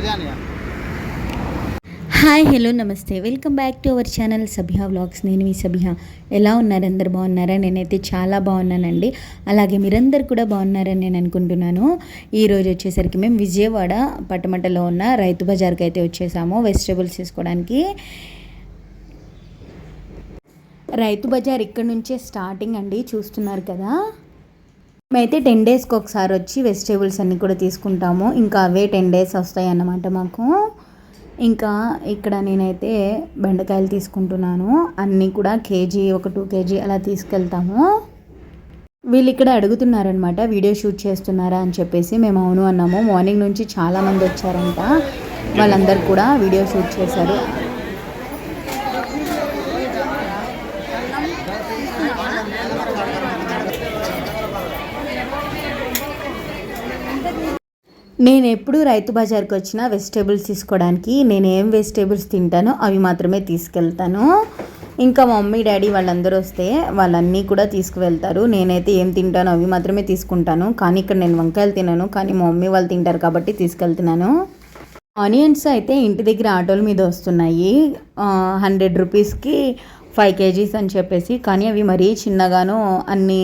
అదే అన్నయ్య hi hello నమస్తే. Welcome back to our channel Sabhya vlogs. నేను మీ సభ్య ఎలా ఉన్నారు? అందరు బాగున్నారా? నేనైతే చాలా బాగున్నానండి. అలాగే మీరందరు కూడా బాగున్నారని నేను అనుకుంటున్నాను. ఈరోజు వచ్చేసరికి మేము విజయవాడ పట్టమట్టలో ఉన్న రైతు బజార్కి అయితే వచ్చేసాము. వెజిటేబుల్స్ తీసుకోవడానికి రైతు బజార్ ఇక్కడ నుంచే స్టార్టింగ్ అండి. చూస్తున్నారు కదా. మేమైతే టెన్ డేస్కి ఒకసారి వచ్చి వెజిటేబుల్స్ అన్నీ కూడా తీసుకుంటాము. ఇంకా అవే టెన్ డేస్ వస్తాయి అన్నమాట మాకు. ఇంకా ఇక్కడ నేనైతే బెండకాయలు తీసుకుంటున్నాను. అన్నీ కూడా కేజీ ఒక టూ కేజీ అలా తీసుకెళ్తాము. వీళ్ళు ఇక్కడ అడుగుతున్నారనమాట వీడియో షూట్ చేస్తున్నారా? అని చెప్పేసి మేము అవును అన్నాము. మార్నింగ్ నుంచి చాలామంది వచ్చారంట. వాళ్ళందరూ కూడా వీడియో షూట్ చేశారు. నేను ఎప్పుడు రైతు బజార్కి వచ్చినా వెజిటేబుల్స్ తీసుకోవడానికి నేను ఏం వెజిటేబుల్స్ తింటానో అవి మాత్రమే తీసుకెళ్తాను. ఇంకా మమ్మీ డాడీ వాళ్ళందరూ వస్తే వాళ్ళన్నీ కూడా తీసుకువెళ్తారు. నేనైతే ఏం తింటానో అవి మాత్రమే తీసుకుంటాను. కానీ ఇక్కడ నేను వంకాయలు తినను. కానీ మా మమ్మీ వాళ్ళు తింటారు కాబట్టి తీసుకెళ్తున్నాను. ఆనియన్స్ అయితే ఇంటి దగ్గర ఆటోల మీద వస్తున్నాయి. హండ్రెడ్ రూపీస్కి ఫైవ్ కేజీస్ అని చెప్పేసి కానీ అవి మరీ చిన్నగాను అన్నీ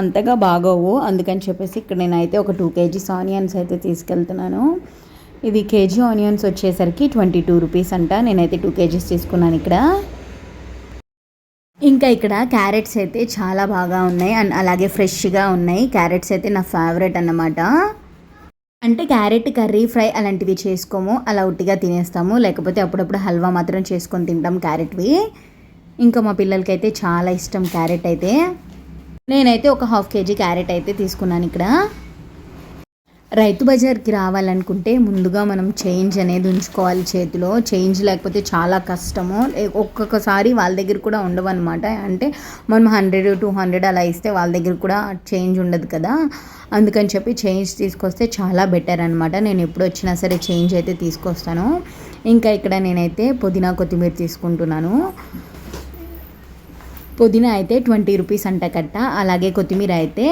అంతగా బాగోవు. అందుకని చెప్పేసి ఇక్కడ నేనైతే ఒక టూ కేజీస్ ఆనియన్స్ అయితే తీసుకెళ్తున్నాను. ఇది కేజీ ఆనియన్స్ వచ్చేసరికి ట్వంటీ టూ రూపీస్ అంట. నేనైతే టూ కేజీస్ తీసుకున్నాను ఇక్కడ. ఇంకా ఇక్కడ క్యారెట్స్ అయితే చాలా బాగా ఉన్నాయి. అండ్ అలాగే ఫ్రెష్గా ఉన్నాయి. క్యారెట్స్ అయితే నా ఫేవరెట్ అన్నమాట. అంటే క్యారెట్ కర్రీ ఫ్రై అలాంటివి చేసుకోము. అలా ఉట్టిగా తినేస్తాము. లేకపోతే అప్పుడప్పుడు హల్వా మాత్రం చేసుకొని తింటాం క్యారెట్వి. ఇంకా మా పిల్లలకైతే చాలా ఇష్టం క్యారెట్ అయితే. నేనైతే ఒక హాఫ్ కేజీ క్యారెట్ అయితే తీసుకున్నాను ఇక్కడ. రైతు బజార్కి రావాలనుకుంటే ముందుగా మనం చేంజ్ అనేది ఉంచుకోవాలి చేతిలో. చేంజ్ లేకపోతే చాలా కష్టము. ఒక్కొక్కసారి వాళ్ళ దగ్గర కూడా ఉండవు అనమాట అంటే మనం హండ్రెడ్ టూ హండ్రెడ్ అలా ఇస్తే వాళ్ళ దగ్గర కూడా చేంజ్ ఉండదు కదా. అందుకని చెప్పి చేంజ్ తీసుకొస్తే చాలా బెటర్ అనమాట నేను ఎప్పుడు వచ్చినా సరే చేంజ్ అయితే తీసుకొస్తాను. ఇంకా ఇక్కడ నేనైతే పుదీనా కొత్తిమీర తీసుకుంటున్నాను. పుదీనా అయితే ట్వంటీ రూపీస్ అంట కట్ట. అలాగే కొత్తిమీర అయితే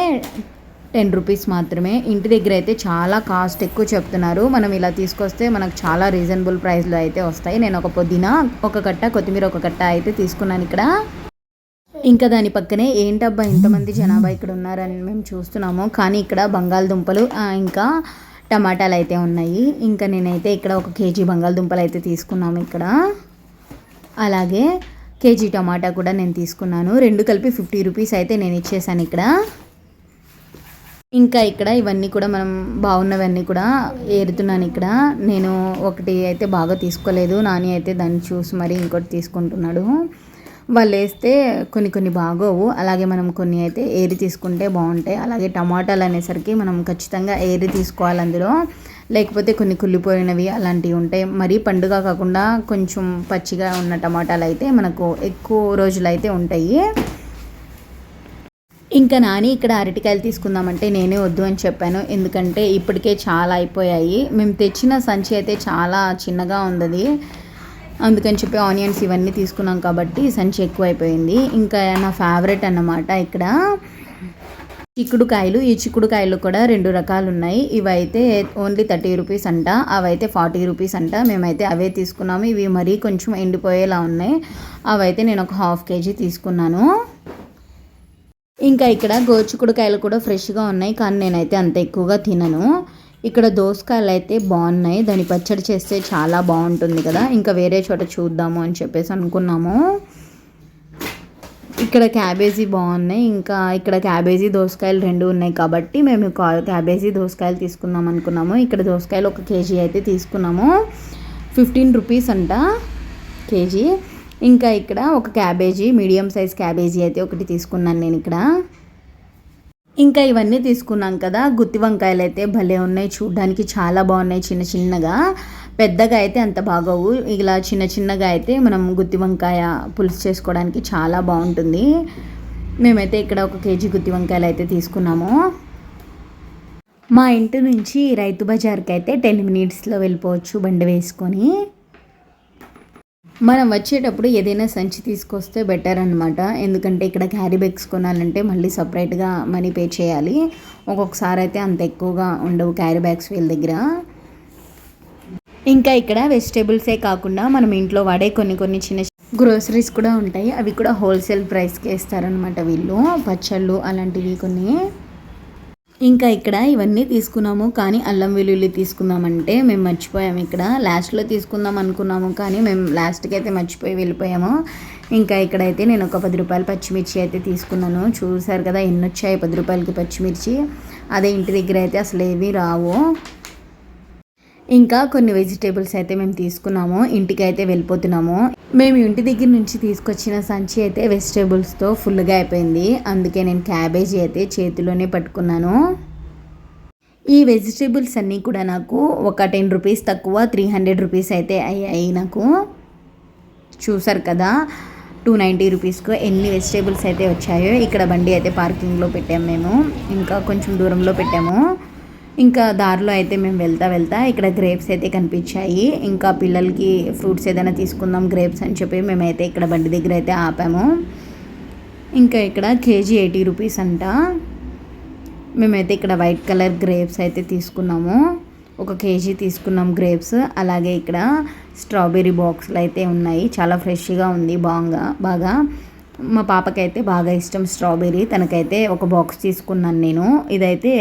టెన్ రూపీస్ మాత్రమే. ఇంటి దగ్గర అయితే చాలా కాస్ట్ ఎక్కువ చెప్తున్నారు. మనం ఇలా తీసుకొస్తే మనకు చాలా రీజనబుల్ ప్రైస్లో అయితే వస్తాయి. నేను ఒక పుదీనా ఒక కట్ట కొత్తిమీర ఒక కట్ట అయితే తీసుకున్నాను ఇక్కడ. ఇంకా దాని పక్కనే ఏంటబ్బా ఇంతమంది జనాభా ఇక్కడ ఉన్నారని మేము చూస్తున్నాము. కానీ ఇక్కడ బంగాళదుంపలు ఇంకా టమాటాలు అయితే ఉన్నాయి. ఇంకా నేనైతే ఇక్కడ ఒక కేజీ బంగాళదుంపలు అయితే తీసుకున్నాము ఇక్కడ. అలాగే కేజీ టమాటా కూడా నేను తీసుకున్నాను. రెండు కలిపి ఫిఫ్టీ రూపీస్ అయితే నేను ఇచ్చేసాను ఇక్కడ. ఇంకా ఇక్కడ ఇవన్నీ కూడా మనం బాగున్నవన్నీ కూడా ఏరుతున్నాను ఇక్కడ. నేను ఒకటి అయితే బాగా తీసుకోలేదు. నాని అయితే దాన్ని చూసి మరీ ఇంకోటి తీసుకుంటున్నాడు. వాళ్ళు వేస్తే కొన్ని కొన్ని బాగోవు. అలాగే మనం కొన్ని అయితే ఏరి తీసుకుంటే బాగుంటాయి. అలాగే టమాటాలు అనేసరికి మనం ఖచ్చితంగా ఏరి తీసుకోవాలి అందులో. లేకపోతే కొన్ని కుళ్ళిపోయినవి అలాంటివి ఉంటాయి మరీ పండుగ కాకుండా కొంచెం పచ్చిగా ఉన్న టమాటాలు అయితే మనకు ఎక్కువ రోజులు అయితే ఉంటాయి. ఇంకా నాని ఇక్కడ అరటికాయలు తీసుకుందామంటే నేనే వద్దు అని చెప్పాను. ఎందుకంటే ఇప్పటికే చాలా అయిపోయాయి. మేము తెచ్చిన సంచి అయితే చాలా చిన్నగా ఉంది అందుకని చెప్పి ఆనియన్స్ ఇవన్నీ తీసుకున్నాం కాబట్టి సంచి ఎక్కువ అయిపోయింది ఇంకా నా ఫేవరెట్ అన్నమాట ఇక్కడ చిక్కుడుకాయలు ఈ చిక్కుడుకాయలు కూడా రెండు రకాలు ఉన్నాయి ఇవైతే ఓన్లీ థర్టీ రూపీస్ అంట. అవైతే ఫార్టీ రూపీస్ అంట. మేమైతే అవే తీసుకున్నాము. ఇవి మరీ కొంచెం ఎండిపోయేలా ఉన్నాయి. అవైతే నేను ఒక హాఫ్ కేజీ తీసుకున్నాను. ఇంకా ఇక్కడ గోచిక్కుడుకాయలు కూడా ఫ్రెష్గా ఉన్నాయి. కానీ నేనైతే అంత ఎక్కువగా తినను. ఇక్కడ దోసకాయలు అయితే బాగున్నాయి. దాని పచ్చడి చేస్తే చాలా బాగుంటుంది కదా. ఇంకా వేరే చోట చూద్దాము అని చెప్పేసి అనుకున్నాము. ఇక్కడ క్యాబేజీ బాగున్నాయి. ఇంకా ఇక్కడ క్యాబేజీ దోసకాయలు రెండు ఉన్నాయి కాబట్టి మేము క్యాబేజీ దోసకాయలు తీసుకుందాం అనుకున్నాము. ఇక్కడ దోసకాయలు ఒక కేజీ అయితే తీసుకున్నాము. ఫిఫ్టీన్ రూపీస్ అంట కేజీ. ఇంకా ఇక్కడ ఒక క్యాబేజీ మీడియం సైజ్ క్యాబేజీ అయితే ఒకటి తీసుకున్నాను నేను ఇక్కడ. ఇంకా ఇవన్నీ తీసుకున్నాం కదా. గుత్తి వంకాయలు అయితే భలే ఉన్నాయి. చూడడానికి చాలా బాగున్నాయి చిన్న చిన్నగా. పెద్దగా అయితే అంత బాగోవు. ఇలా చిన్న చిన్నగా అయితే మనం గుత్తి వంకాయ పులుసు చేసుకోవడానికి చాలా బాగుంటుంది. మేమైతే ఇక్కడ ఒక కేజీ గుత్తి వంకాయలు అయితే తీసుకున్నాము. మా ఇంటి నుంచి రైతు బజార్కి అయితే టెన్ మినిట్స్లో వెళ్ళిపోవచ్చు బండి వేసుకొని. మనం వచ్చేటప్పుడు ఏదైనా సంచి తీసుకొస్తే బెటర్ అనమాట ఎందుకంటే ఇక్కడ క్యారీ బ్యాగ్స్ కొనాలంటే మళ్ళీ సపరేట్గా మనీ పే చేయాలి. ఒక్కొక్కసారి అయితే అంత ఎక్కువగా ఉండవు క్యారీ బ్యాగ్స్ వీళ్ళ దగ్గర. ఇంకా ఇక్కడ వెజిటేబుల్సే కాకుండా మనం ఇంట్లో వాడే కొన్ని కొన్ని చిన్న గ్రోసరీస్ కూడా ఉంటాయి. అవి కూడా హోల్సేల్ ప్రైస్కి ఇస్తారనమాట వీళ్ళు. పచ్చళ్ళు అలాంటివి కొన్ని. ఇంకా ఇక్కడ ఇవన్నీ తీసుకున్నాము కానీ అల్లం వెల్లుల్లి తీసుకుందామంటే మేము మర్చిపోయాము ఇక్కడ. లాస్ట్లో తీసుకుందాం అనుకున్నాము కానీ మేము లాస్ట్కి అయితే మర్చిపోయి వెళ్ళిపోయాము. ఇంకా ఇక్కడైతే నేను ఒక పది రూపాయలు పచ్చిమిర్చి అయితే తీసుకున్నాను. చూసారు కదా ఎన్ని వచ్చాయి పది రూపాయలకి పచ్చిమిర్చి. అదే ఇంటి దగ్గర అయితే అసలు ఏవి రావు. ఇంకా కొన్ని వెజిటేబుల్స్ అయితే మేము తీసుకున్నాము ఇంటికి అయితే వెళ్ళిపోతున్నాము. మేము ఇంటి దగ్గర నుంచి తీసుకొచ్చిన సంచి అయితే వెజిటేబుల్స్తో ఫుల్గా అయిపోయింది. అందుకే నేను క్యాబేజీ అయితే చేతిలోనే పట్టుకున్నాను. ఈ వెజిటేబుల్స్ అన్నీ కూడా నాకు ఒక టెన్ రూపీస్ తక్కువ త్రీ హండ్రెడ్ రూపీస్ అయితే అయ్యాయి నాకు. చూసారు కదా టూ నైంటీ రూపీస్కు ఎన్ని వెజిటేబుల్స్ అయితే వచ్చాయో. ఇక్కడ బండి అయితే పార్కింగ్లో పెట్టాము మేము. ఇంకా కొంచెం దూరంలో పెట్టాము. ఇంకా దారిలో అయితే మేము వెళ్తా వెళ్తా ఇక్కడ గ్రేప్స్ అయితే కనిపించాయి. ఇంకా పిల్లలకి ఫ్రూట్స్ ఏదైనా తీసుకుందాం గ్రేప్స్ అని చెప్పి మేమైతే ఇక్కడ బండి దగ్గర అయితే ఆపాము. ఇంకా ఇక్కడ కేజీ ఎయిటీ రూపీస్ అంట. మేమైతే ఇక్కడ వైట్ కలర్ గ్రేప్స్ అయితే తీసుకున్నాము. ఒక కేజీ తీసుకున్నాం గ్రేప్స్. అలాగే ఇక్కడ స్ట్రాబెర్రీ బాక్స్లు అయితే ఉన్నాయి. చాలా ఫ్రెష్గా ఉంది బాగా బాగా. మా పాపకైతే బాగా ఇష్టం స్ట్రాబెర్రీ. తనకైతే ఒక బాక్స్ తీసుకున్నాను నేను. ఇదైతే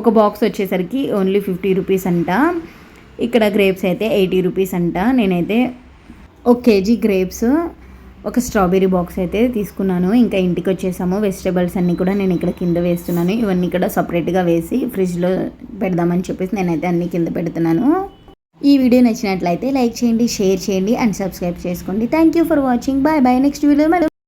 ఒక బాక్స్ వచ్చేసరికి ఓన్లీ ఫిఫ్టీ రూపీస్ అంట. ఇక్కడ గ్రేప్స్ అయితే ఎయిటీ రూపీస్ అంట. నేనైతే ఒక కేజీ గ్రేప్స్ ఒక స్ట్రాబెర్రీ బాక్స్ అయితే తీసుకున్నాను. ఇంకా ఇంటికి వచ్చేసాము. వెజిటేబుల్స్ అన్నీ కూడా నేను ఇక్కడ కింద వేస్తున్నాను. ఇవన్నీ కూడా సపరేట్గా వేసి ఫ్రిడ్జ్లో పెడదామని చెప్పేసి నేనైతే అన్నీ కింద పెడుతున్నాను. ఈ వీడియో నచ్చినట్లయితే లైక్ చేయండి షేర్ చేయండి అండ్ సబ్స్క్రైబ్ చేసుకోండి. Thank you for watching bye bye next video